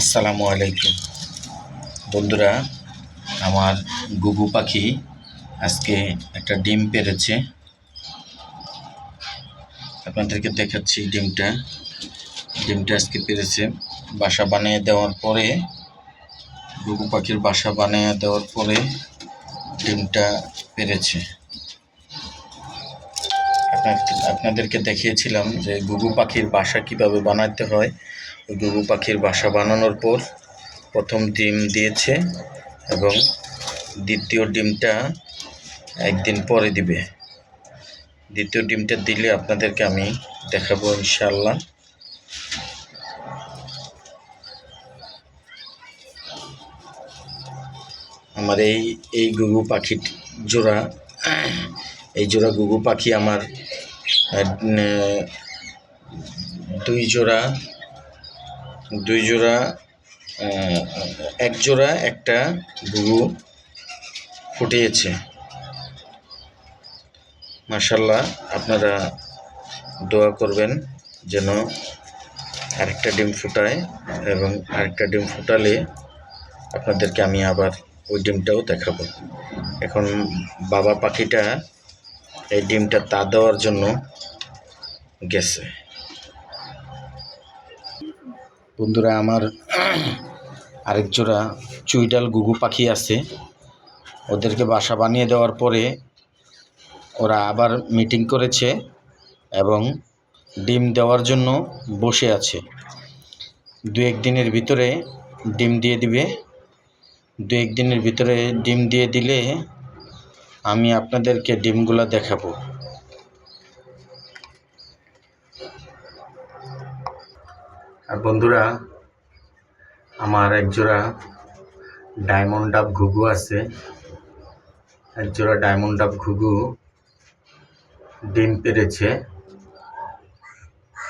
আসসালামু আলাইকুম। বন্ধুরা, আমার গুগু পাখি আজকে একটা ডিম পেরেছে। আপনাদেরকে দেখাচ্ছি ডিমটা। ডিমটা আজকে পেরেছে। বাসা বানিয়ে দেওয়ার পরে, গুগু পাখির বাসা বানিয়ে দেওয়ার পরে ডিমটা পেরেছে। আপনাদেরকে দেখিয়েছিলাম যে গুগু পাখির বাসা কীভাবে বানাতে হয়। গুগু পাখির বাসা বানানোর পর প্রথম ডিম দিয়েছে এবং দ্বিতীয় ডিমটা একদিন পরে দিবে। দ্বিতীয় ডিমটা দিলে আপনাদেরকে আমি দেখাবো ইনশাল্লাহ আমার এই এই গুগু পাখি জোড়া, এই জোড়া গুগু পাখি আমার দুই জোড়া দুই জোড়া এক জোড়া একটা গুগু ফুটিয়েছে। মাশাল্লাহ আপনারা দোয়া করবেন যেন আরেকটা ডিম ফুটায় এবং আরেকটা ডিম ফুটালে আপনাদেরকে আমি আবার ওই ডিমটাও দেখাবো। এখন বাবা পাখিটা এই ডিমটা তা দেওয়ার জন্য গেছে। বন্ধুরা, আমার আরেক জোড়া চুইডাল গুগু পাখি আছে। ওদেরকে বাসা বানিয়ে দেওয়ার পরে ওরা আবার মিটিং করেছে এবং ডিম দেওয়ার জন্য বসে আছে। দু এক দিনের ভিতরে ডিম দিয়ে দিবে। দু এক দিনের ভিতরে ডিম দিয়ে দিলে আমি আপনাদেরকে ডিমগুলো দেখাবো। বন্ধুরা, আমার একজোড়া ডায়মন্ড ডাব ঘুঘু আছে। একজোড়া ডায়মন্ড ডাব ঘুঘু ডিম পেরেছে।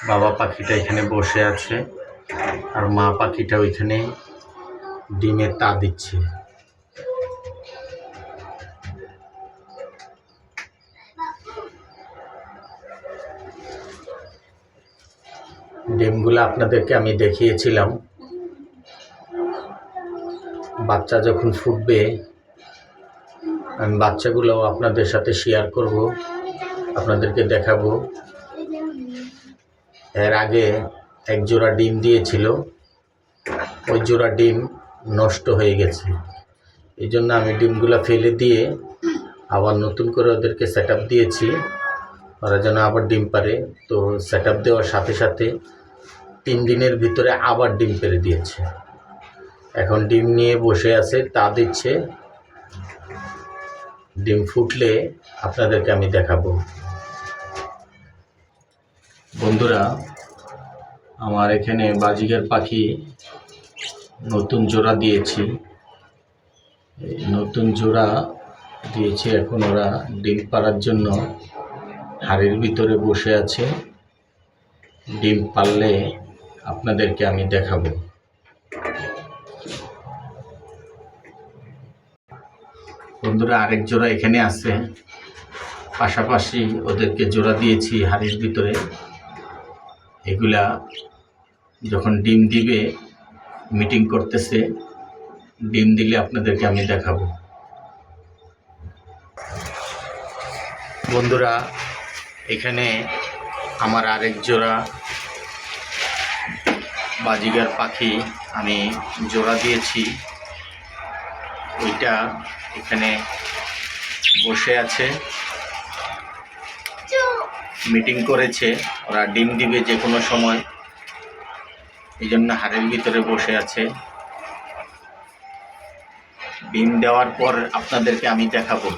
বাবা পাখিটা এখানে বসে আছে আর মা পাখিটা ওইখানে ডিমের তা দিচ্ছে। ডিমগুলো আপনাদেরকে আমি দেখিয়েছিলাম। বাচ্চা যখন ফুটবে, আমি বাচ্চাগুলো আপনাদের সাথে শেয়ার করব, আপনাদেরকে দেখাবো। এর আগে এক জোড়া ডিম দিয়েছিল, ওই জোড়া ডিম নষ্ট হয়ে গেছে। এই জন্য আমি ডিমগুলো ফেলে দিয়ে আবার নতুন করে ওদেরকে সেট দিয়েছি। ওরা যেন আবার ডিম পারে। তো সেট দেওয়ার সাথে সাথে তিন দিনের ভিতরে আবার ডিম পেরে দিয়েছে। এখন ডিম নিয়ে বসে আছে, তা দিচ্ছে। ডিম ফুটলে আপনাদেরকে আমি দেখাবো। বন্ধুরা, আমার এখানে বাজিগার পাখি নতুন জোড়া দিয়েছি। নতুন জোড়া দিয়েছি এখন ওরা ডিম পাড়ার জন্য। হাড়ির ভিতরে বসে আছে। ডিম পারলে আপনাদেরকে আমি দেখাবো। বন্ধুরা, আরেক জোড়া এখানে আছে। পাশাপাশি ওদেরকে জোড়া দিয়েছি হাড়ির ভিতরে। এগুলা যখন ডিম দিবে, মিটিং করতেছে, ডিম দিলে আপনাদেরকে আমি দেখাবো। বন্ধুরা এখানে আমার আরেক জোড়া বাজিগার পাখি আমি জোড়া দিয়েছি। ওইটা এখানে বসে আছে। মিটিং করেছে। ওরা ডিম দিবে যে কোনো সময়। এই জন্য হাড়ের ভিতরে বসে আছে। ডিম দেওয়ার পর আপনাদেরকে আমি দেখাবো।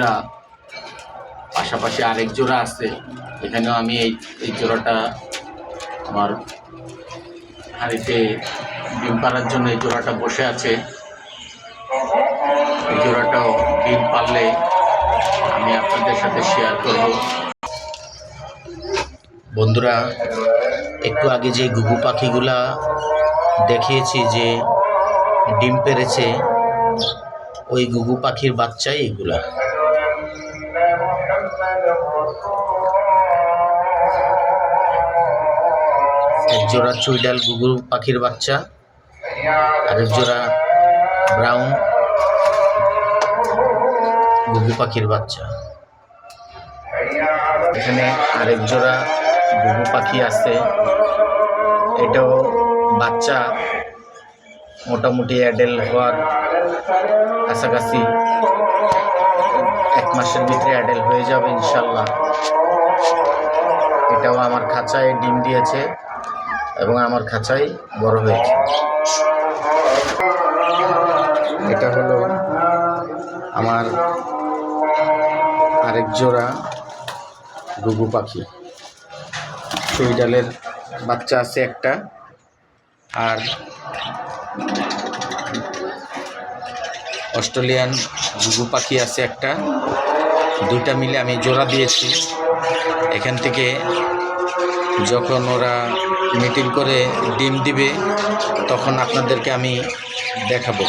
বন্ধুরা পাশাপাশি আরেক জোড়া আছে। এখানেও আমি এই এই জোড়াটা আমার হাড়িতে ডিম পাড়ার জন্য এই জোড়াটা বসে আছে। এই জোড়াটাও ডিম পারলে আমি আপনাদের সাথে শেয়ার করব। বন্ধুরা, একটু আগে যে ঘুঘু পাখিগুলা দেখিয়েছি যে ডিম পেরেছে ওই গুগু পাখির বাচ্চাই এগুলা। এক জোড়া চুইডাল গুগু পাখির বাচ্চা, আরেক জোড়া ব্রাউন গুগু পাখির বাচ্চা। এখানে আরেক জোড়া গুগু পাখি আছে। এটাও বাচ্চা, মোটামুটি অ্যাডেল হওয়ার কাছাকাছি এক মাসের ভিতরে অ্যাডেল হয়ে যাবে ইনশাল্লাহ। এটাও আমার খাঁচায় ডিম দিয়েছে। এবং আমার খাঁচাই বড় হয়েছে। এটা হলো আমার আরেক জোড়া ঘুঘু পাখি। চুইডালের বাচ্চা আছে একটা। আর অস্ট্রেলিয়ান ঘুঘু পাখি আছে একটা। দুইটা মিলে আমি জোড়া দিয়েছি। এখান থেকে যখন ওরা মিটিং করে ডিম দিবে, তখন আপনাদেরকে আমি দেখাবো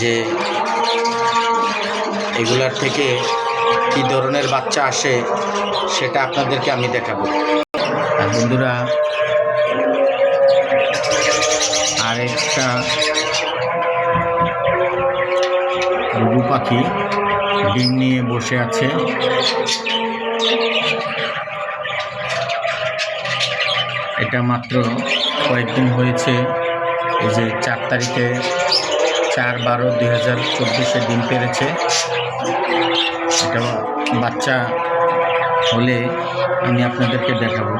যে এগুলার থেকে কী ধরনের বাচ্চা আসে সেটা আপনাদেরকে আমি দেখাবো। বন্ধুরা, আরেকটা ঘুঘু পাখি ডিম নিয়ে বসে আছে। এটা মাত্র কয়েকদিন হয়েছে। এই যে চার তারিখে চার বারো দুই হাজার চব্বিশে ডিম পেরেছে। এটা বাচ্চা হলে আমি আপনাদেরকে দেখাবো।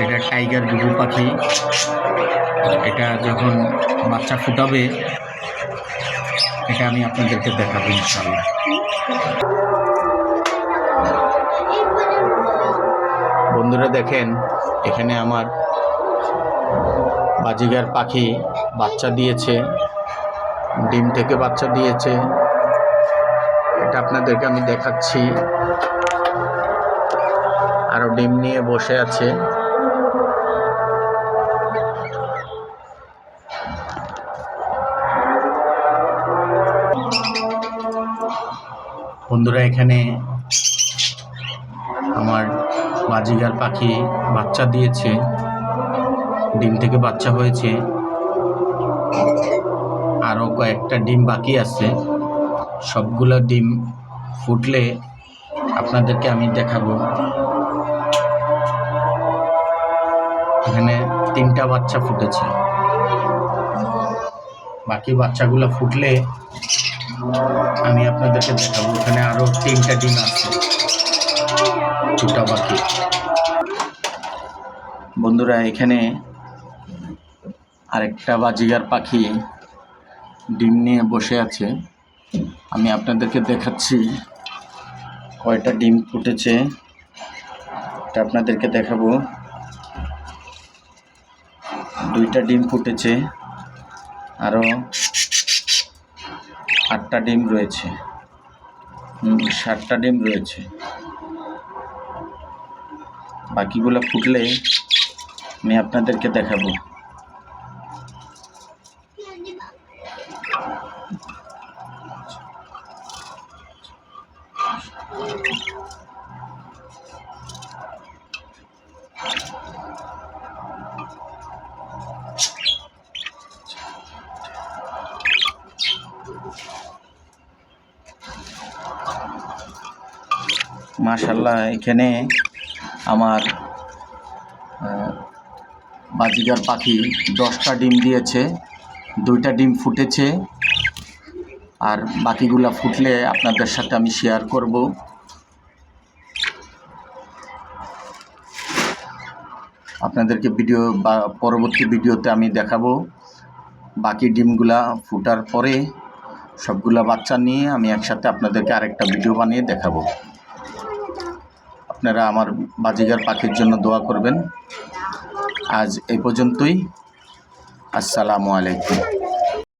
এটা টাইগার ঘুঘু পাখি। এটা যখন বাচ্চা ফুটাবে, এটা আমি আপনাদেরকে দেখাবো ইনশাল্লাহ বন্ধুরা দেখেন এখানে আমার বাজিগার পাখি বাচ্চা দিয়েছে, ডিম থেকে বাচ্চা দিয়েছে। এটা আপনাদেরকে আমি দেখাচ্ছি। আরও ডিম নিয়ে বসে আছে। বন্ধুরা, এখানে আমার বাজিগার পাখি বাচ্চা দিয়েছে। ডিম থেকে বাচ্চা হয়েছে। আরও কয়েকটা ডিম বাকি আছে। সবগুলো ডিম ফুটলে আপনাদেরকে আমি দেখাবো। এখানে তিনটা বাচ্চা ফুটেছে। বাকি বাচ্চাগুলো ফুটলে আমি আপনাদেরকে দেখাবো। এখানে আরও তিনটা ডিম আছে। দুটা বাকি। বন্ধুরা, এখানে আরেকটা বাজিগার পাখি ডিম নিয়ে বসে আছে। আমি আপনাদেরকে দেখাচ্ছি কয়টা ডিম ফুটেছে। এটা আপনাদেরকে দেখাবো। দুইটা ডিম ফুটেছে আরও আটটা ডিম রয়েছে। ষাটটা ডিম রয়েছে। বাকিগুলো ফুটলে আমি আপনাদেরকে দেখাবো। মাশাল্লাহ এখানে আমার বাজিগার পাখি দশটা ডিম দিয়েছে, দুইটা ডিম ফুটেছে, আর বাকিগুলা ফুটলে আপনাদের সাথে আমি শেয়ার করব। আপনাদেরকে ভিডিও বা পরবর্তী ভিডিওতে আমি দেখাবো। বাকি ডিমগুলা ফুটার পরে সবগুলা বাচ্চা নিয়ে আমি একসাথে আপনাদেরকে আরেকটা ভিডিও বানিয়ে দেখাবো। আপনারা আমার বাজিগার পাখির জন্য দোয়া করবেন। আজ এই পর্যন্তই। আসসালামু আলাইকুম।